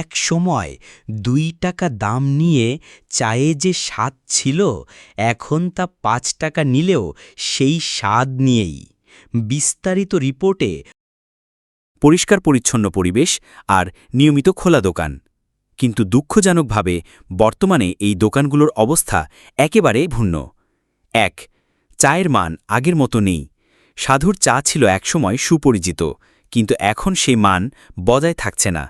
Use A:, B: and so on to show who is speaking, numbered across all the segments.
A: এক সময় দুই টাকা দাম নিয়ে চায়ে যে স্বাদ ছিল, এখন তা পাঁচ টাকা নিলেও সেই স্বাদ নিয়েই। বিস্তারিত রিপোর্টে
B: পরিষ্কার পরিচ্ছন্ন পরিবেশ আর নিয়মিত খোলা দোকান। কিন্তু দুঃখজনকভাবে বর্তমানে এই দোকানগুলোর অবস্থা একেবারে ভিন্ন। এক, চায়ের মান আগের মতো নেই। সাধুর চা ছিল একসময় সুপরিচিত, কিন্তু এখন সেই মান বজায় থাকছে না।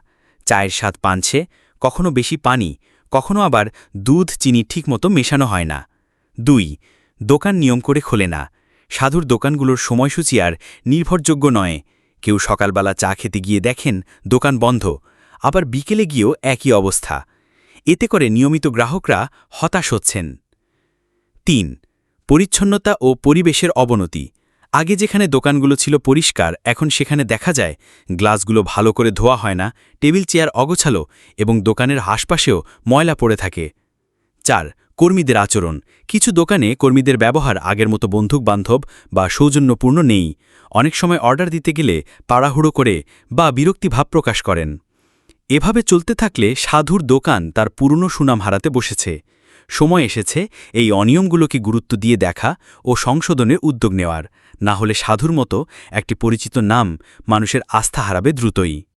B: চায়ের স্বাদ পানছে, কখনো বেশি পানি, কখনো আবার দুধ, চিনি ঠিকমতো মেশানো হয় না। দুই, দোকান নিয়ম করে খোলে না। সাধুর দোকানগুলোর সময়সূচি আর নির্ভরযোগ্য নয়। কেউ সকালবেলা চা খেতে গিয়ে দেখেন দোকান বন্ধ, আবার বিকেলে গিয়েও একই অবস্থা। এতে করে নিয়মিত গ্রাহকরা হতাশ হচ্ছেন। তিন, পরিচ্ছন্নতা ও পরিবেশের অবনতি। আগে যেখানে দোকানগুলো ছিল পরিষ্কার, এখন সেখানে দেখা যায় গ্লাসগুলো ভালো করে ধোয়া হয় না, টেবিল চেয়ার অগোছালো এবং দোকানের আশপাশেও ময়লা পড়ে থাকে। চার, কর্মীদের আচরণ। কিছু দোকানে কর্মীদের ব্যবহার আগের মতো বন্ধুক বান্ধব বা সৌজন্যপূর্ণ নেই। অনেক সময় অর্ডার দিতে গেলে পাড়াহুড়ো করে বা বিরক্তি ভাব প্রকাশ করেন। এভাবে চলতে থাকলে সাধুর দোকান তার পুরনো সুনাম হারাতে বসেছে। সময় এসেছে এই অনিয়মগুলোকে গুরুত্ব দিয়ে দেখা ও সংশোধনের উদ্যোগ নেওয়ার। না হলে সাধুর মতো একটি পরিচিত নাম মানুষের আস্থা হারাবে দ্রুতই।